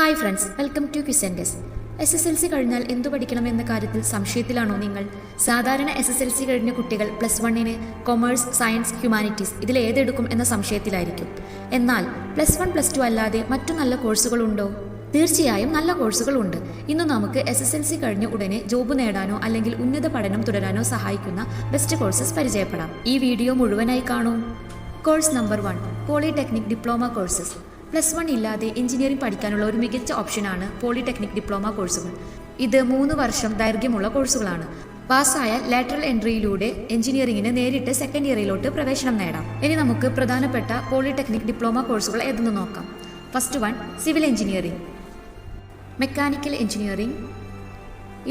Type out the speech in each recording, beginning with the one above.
Hi friends welcome to ക്വിസൻഡസ്. S S L C കഴിഞ്ഞാൽ എന്തു പഠിക്കണം എന്ന കാര്യത്തിൽ സംശയത്തിലാണോ നിങ്ങൾ? സാധാരണ എസ് എസ് എൽ സി കഴിഞ്ഞ കുട്ടികൾ പ്ലസ് വണ്ണിന് കൊമേഴ്സ് സയൻസ് ഹ്യൂമാനിറ്റീസ് ഇതിൽ ഏതെടുക്കും എന്ന സംശയത്തിലായിരിക്കും. എന്നാൽ പ്ലസ് വൺ പ്ലസ് ടു അല്ലാതെ മറ്റു നല്ല കോഴ്സുകളുണ്ടോ തീർച്ചയായും നല്ല കോഴ്സുകളുണ്ട് ഇന്ന് നമുക്ക് എസ് എസ് എൽ സി കഴിഞ്ഞ ഉടനെ ജോബ് നേടാനോ അല്ലെങ്കിൽ ഉന്നത പഠനം തുടരാനോ സഹായിക്കുന്ന ബെസ്റ്റ് കോഴ്സസ് പരിചയപ്പെടാം. ഈ വീഡിയോ മുഴുവനായി കാണൂ. Course number one polytechnic diploma courses plus one ഇല്ലാതെ എഞ്ചിനീയറിംഗ് പഠിക്കാനുള്ള ഒരു മികച്ച ഓപ്ഷനാണ് പോളിടെക്നിക് ഡിപ്ലോമ കോഴ്സുകൾ. ഇത് മൂന്ന് വർഷം ദൈർഘ്യമുള്ള കോഴ്സുകളാണ്. പാസ്സായ ലാറ്ററൽ എൻട്രിയിലൂടെ എഞ്ചിനീയറിംഗിന് നേരിട്ട് സെക്കൻഡ് ഇയറിലോട്ട് പ്രവേശനം നേടാം. ഇനി നമുക്ക് പ്രധാനപ്പെട്ട പോളിടെക്നിക് ഡിപ്ലോമ കോഴ്സുകൾ ഏതെന്ന് നോക്കാം. First one civil engineering. Mechanical engineering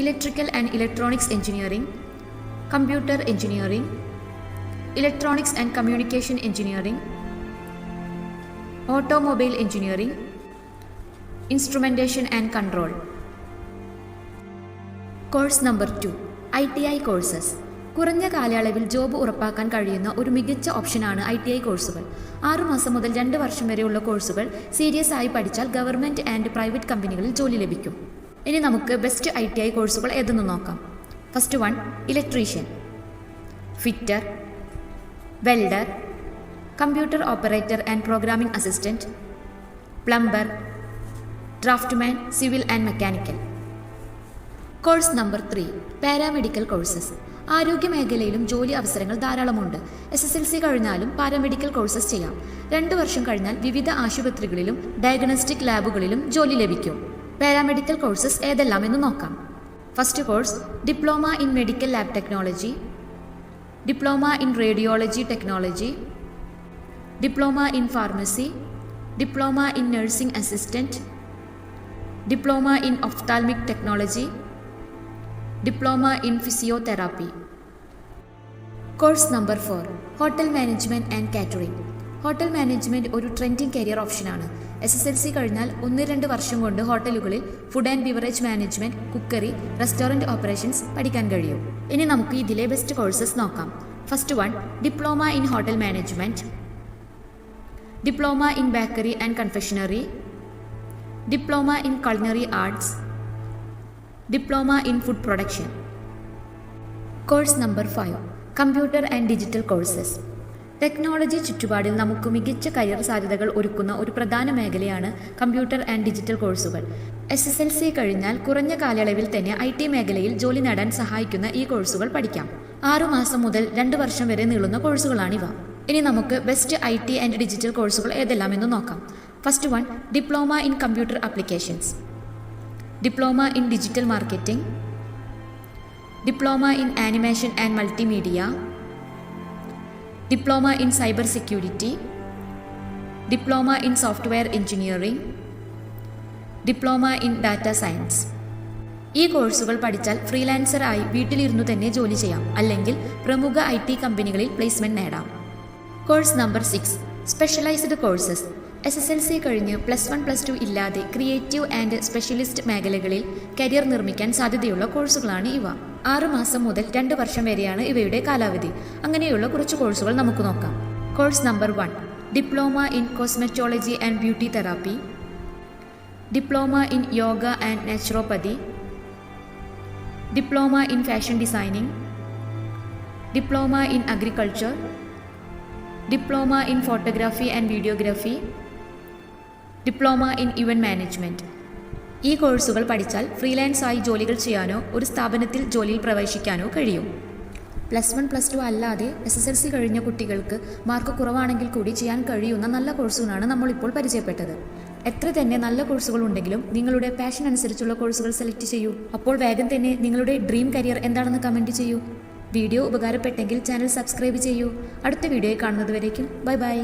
electrical and electronics engineering computer engineering electronics and communication engineering automobile engineering instrumentation and control course number two I T I courses കുറഞ്ഞ കാലയളവിൽ ജോബ് ഉറപ്പാക്കാൻ കഴിയുന്ന ഒരു മികച്ച ഓപ്ഷനാണ് ഐ ടി ഐ കോഴ്സുകൾ ആറുമാസം മുതൽ രണ്ട് വർഷം വരെയുള്ള കോഴ്സുകൾ സീരിയസ് ആയി പഠിച്ചാൽ ഗവൺമെന്റ് ആൻഡ് പ്രൈവറ്റ് കമ്പനികളിൽ ജോലി ലഭിക്കും. ഇനി നമുക്ക് ബെസ്റ്റ് ഐ ടി ഐ കോഴ്സുകൾ ഏതെന്ന് നോക്കാം. First one electrician fitter welder computer operator and programming assistant plumber draughtsman civil and mechanical. Course number three paramedical courses. ആരോഗ്യ മേഖലയിലും ജോലി അവസരങ്ങൾ ധാരാളമുണ്ട്. എസ് എസ് എൽ സി കഴിഞ്ഞാലും പാരാമെഡിക്കൽ കോഴ്സസ് ചെയ്യാം. രണ്ടു വർഷം കഴിഞ്ഞാൽ വിവിധ ആശുപത്രികളിലും ഡയഗ്നോസ്റ്റിക് ലാബുകളിലും ജോലി ലഭിക്കും. പാരാമെഡിക്കൽ കോഴ്സസ് ഏതെല്ലാം എന്ന് നോക്കാം. First course diploma in medical lab technology diploma in radiology technology diploma in pharmacy diploma in nursing assistant diploma in ophthalmic technology diploma in physiotherapy course number four hotel management and catering hotel management ഒരു trending career ഓപ്ഷനാണ് S S L C കഴിഞ്ഞാൽ ഒന്ന് രണ്ട് വർഷം കൊണ്ട് ഹോട്ടലുകളിൽ food and beverage management cookery restaurant operations പഠിക്കാൻ കഴിയും. ഇനി നമുക്ക് ഇതിലെ ബെസ്റ്റ് കോഴ്സസ് നോക്കാം. First one diploma in hotel management diploma in bakery and confectionery diploma in culinary arts diploma in food production course number five computer and digital courses technology ചുറ്റുപാടിൽ നമുക്ക് മികച്ച career സാധ്യതകൾ ഒരുക്കുന്ന ഒരു പ്രധാന മേഖലയാണ് കമ്പ്യൂട്ടർ ആൻഡ് ഡിജിറ്റൽ കോഴ്സുകൾ S S L C കഴിഞ്ഞാൽ കുറഞ്ഞ കാലയളവിൽ തന്നെ ഐ ടി മേഖലയിൽ ജോലി നേടാൻ സഹായിക്കുന്ന ഈ കോഴ്സുകൾ പഠിക്കാം. ആറുമാസം മുതൽ രണ്ട് വർഷം വരെ നീളുന്ന കോഴ്സുകളാണിവ ഇനി നമുക്ക് best I T and digital കോഴ്സുകൾ ഏതെല്ലാം എന്ന് നോക്കാം. First one diploma in computer applications diploma in digital marketing diploma in animation and multimedia diploma in cyber security diploma in software engineering diploma in data science ഈ കോഴ്സുകൾ പഠിച്ചാൽ ഫ്രീലാൻസറായി വീട്ടിലിരുന്നു തന്നെ ജോലി ചെയ്യാം. അല്ലെങ്കിൽ പ്രമുഖ ഐ കമ്പനികളിൽ പ്ലേസ്മെന്റ് നേടാം. Course number six. Specialised courses. S S L C കഴിഞ്ഞ് പ്ലസ് വൺ പ്ലസ് ടു ഇല്ലാതെ ക്രിയേറ്റീവ് ആൻഡ് സ്പെഷ്യലിസ്റ്റ് മേഖലകളിൽ കരിയർ നിർമ്മിക്കാൻ സാധ്യതയുള്ള കോഴ്സുകളാണ് ഇവ. ആറ് മാസം മുതൽ രണ്ട് വർഷം വരെയാണ് ഇവയുടെ കാലാവധി. അങ്ങനെയുള്ള കുറച്ച് കോഴ്സുകൾ നമുക്ക് നോക്കാം. Course number one. Diploma in cosmetology and beauty therapy. Diploma in yoga and naturopathy. Diploma in fashion designing. Diploma in agriculture. Diploma in photography and videography diploma in event management ഈ കോഴ്സുകൾ പഠിച്ചാൽ ഫ്രീലാൻസായി ജോലികൾ ചെയ്യാനോ ഒരു സ്ഥാപനത്തിൽ ജോലിയിൽ പ്രവേശിക്കാനോ കഴിയും. പ്ലസ് വൺ പ്ലസ് ടു അല്ലാതെ എസ് എസ് എൽ സി കഴിഞ്ഞ കുട്ടികൾക്ക് മാർക്ക് കുറവാണെങ്കിൽ കൂടി ചെയ്യാൻ കഴിയുന്ന നല്ല കോഴ്സുകളാണ് നമ്മളിപ്പോൾ പരിചയപ്പെട്ടത്. എത്ര തന്നെ നല്ല കോഴ്സുകൾ ഉണ്ടെങ്കിലും നിങ്ങളുടെ പാഷൻ അനുസരിച്ചുള്ള കോഴ്സുകൾ സെലക്ട് ചെയ്യൂ. അപ്പോൾ വേഗം തന്നെ നിങ്ങളുടെ ഡ്രീം കരിയർ എന്താണെന്ന് കമന്റ് ചെയ്യൂ. വീഡിയോ ഉപകാരപ്പെട്ടെങ്കിൽ ചാനൽ സബ്സ്ക്രൈബ് ചെയ്യൂ. അടുത്ത വീഡിയോയിൽ കാണുന്നതുവരേക്കും ബൈ ബൈ.